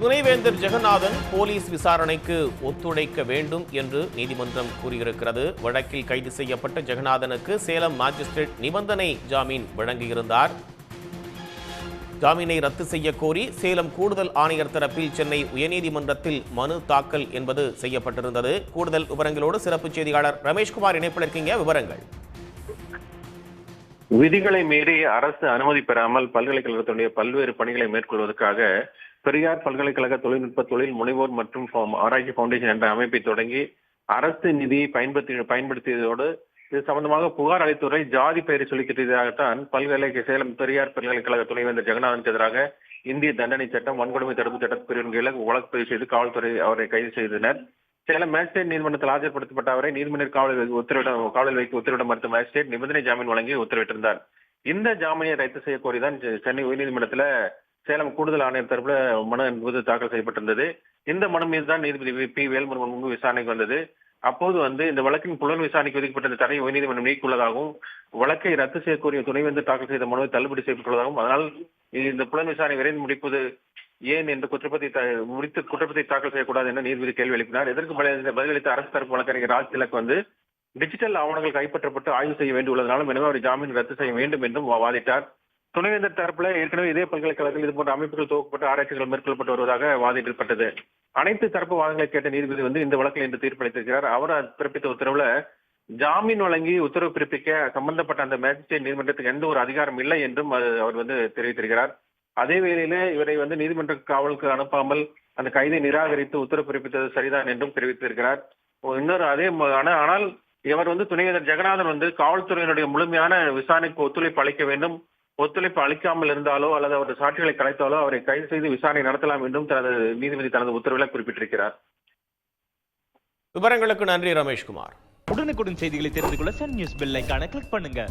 துணைவேந்தர் ஜெகநாதன் போலீஸ் விசாரணைக்கு ஒத்துழைக்க வேண்டும் என்று நீதிமன்றம் கூறியிருக்கிறது. வழக்கில் கைது செய்யப்பட்ட ஜெகநாதனுக்கு சேலம் மாஜிஸ்ட்ரேட் நிபந்தனை ஜாமீன் வழங்கியிருந்தார். ஜாமீனை ரத்து செய்ய கோரி சேலம் கூடுதல் ஆணையர் தரப்பில் சென்னை உயர்நீதிமன்றத்தில் மனு தாக்கல் என்பது செய்யப்பட்டிருந்தது. கூடுதல் விவரங்களோடு சிறப்பு செய்தியாளர் ரமேஷ்குமார் இணைப்பில் இருக்கீங்க. விவரங்கள். விதிகளை மீறி அரசு அனுமதி பெறாமல் பல்கலைக்கழகத்தினுடைய பல்வேறு பணிகளை மேற்கொள்வதற்காக பெரியார் பல்கலைக்கழக தொழில்நுட்ப தொழில் முனைவோர் மற்றும் ஆராய்ச்சி ஃபவுண்டேஷன் என்ற அமைப்பை தொடங்கி அரசு நிதியை பயன்படுத்தி பயன்படுத்தியதோடு இது சம்பந்தமாக புகார் அளித்துறை ஜாதி பெயரை சொல்லிக்கிட்டதாகத்தான் பல்கலைக்கழக சேலம் பெரியார் பல்கலைக்கழக துணைவேந்தர் ஜெகநாதனுக்கு எதிராக இந்திய தண்டனை சட்டம் வன்கொடுமை தடுப்பு சட்ட பிரிவின் கீழ வழக்கு பதிவு செய்து காவல்துறை அவரை கைது செய்தனர். சேலம் மேஜிஸ்ட்ரேட் நீதிமன்றத்தில் ஆஜர்படுத்தப்பட்ட அவரை நீதிமன்ற காவலில் உத்தரவிட காவலில் வைக்க உத்தரவிட மறுத்த மேஜிஸ்ட்ரேட் நிபந்தனை ஜாமீன் வழங்கி உத்தரவிட்டிருந்தார். இந்த ஜாமீனை ரத்து செய்ய கோரிதான் சென்னை உயர்நீதிமன்றத்தில் சேலம் கூடுதல் ஆணையர் தரப்புல மனு என்பது தாக்கல் செய்யப்பட்டிருந்தது. இந்த மனு மீது தான் நீதிபதி பி. வேல்முருகன் முன்பு விசாரணைக்கு வந்தது. அப்போது வந்து இந்த வழக்கின் புலன் விசாரணைக்கு ஒதுக்கப்பட்ட இந்த தடையை உயர்நீதிமன்றம் நீக்கியுள்ளதாகவும் வழக்கை ரத்து செய்யக்கூடிய துணைவேந்தர் தாக்கல் செய்த மனுவை தள்ளுபடி செய்யப்பட்டுள்ளதாகவும் அதனால் இந்த புலன் விசாரணை விரைந்து முடிப்பது ஏன் என்று குற்றப்பத்தை முடித்து குற்றப்பத்தை தாக்கல் செய்யக்கூடாது என நீதிபதி கேள்வி எழுப்பினார். இதற்கு பதிலளித்த அரசு தரப்பு வழக்கறிஞர் ராஜ் திலக் வந்து டிஜிட்டல் ஆவணங்கள் கைப்பற்றப்பட்டு ஆய்வு செய்ய வேண்டியுள்ளதனாலும் எனவே அவர் ஜாமீன் ரத்து செய்ய வேண்டும் என்றும் வாதிட்டார். துணைவேந்தர் தரப்புல ஏற்கனவே இதே பல்கலைக்கழகத்தில் இது போன்ற அமைப்புகள் துவக்கப்பட்டு ஆராய்ச்சிகள் மேற்கொள்ளப்பட்டு வருவதாக வாதிடப்பட்டது. அனைத்து தரப்பு வாதங்களை கேட்ட நீதிபதி வந்து இந்த வழக்கில் இன்று தீர்ப்பளித்திருக்கிறார் அவர் பிறப்பித்த உத்தரவுல ஜாமீன் வழங்கி உத்தரவு பிறப்பிக்க சம்பந்தப்பட்ட அந்த மேஜிஸ்ட்ரேட் நீதிமன்றத்துக்கு எந்த ஒரு அதிகாரம் இல்லை என்றும் அவர் வந்து தெரிவித்திருக்கிறார். அதே வேளையில இவரை வந்து நீதிமன்ற காவலுக்கு அனுப்பாமல் அந்த கைதை நிராகரித்து உத்தரவு பிறப்பித்தது சரிதான் என்றும் தெரிவித்திருக்கிறார். இன்னொரு அதே ஆனா- ஆனால் இவர் வந்து துணைவேந்தர் ஜெகநாதன் வந்து காவல்துறையினுடைய முழுமையான விசாரணைக்கு ஒத்துழைப்பு அளிக்க வேண்டும். ஒத்துழைப்பு அளிக்காமல் இருந்தாலோ அல்லது அவரது சாட்சிகளை கலைத்தாலோ அவரை கைது செய்து விசாரணை நடத்தலாம் என்றும் தனது நீதிபதி தனது உத்தரவில் குறிப்பிட்டிருக்கிறார். விவரங்களுக்கு நன்றி ரமேஷ்குமார். உடனுக்குடன் செய்திகளை தெரிந்து கொள்ள சன் நியூஸ் பெல் ஐகானை கிளிக் பண்ணுங்க.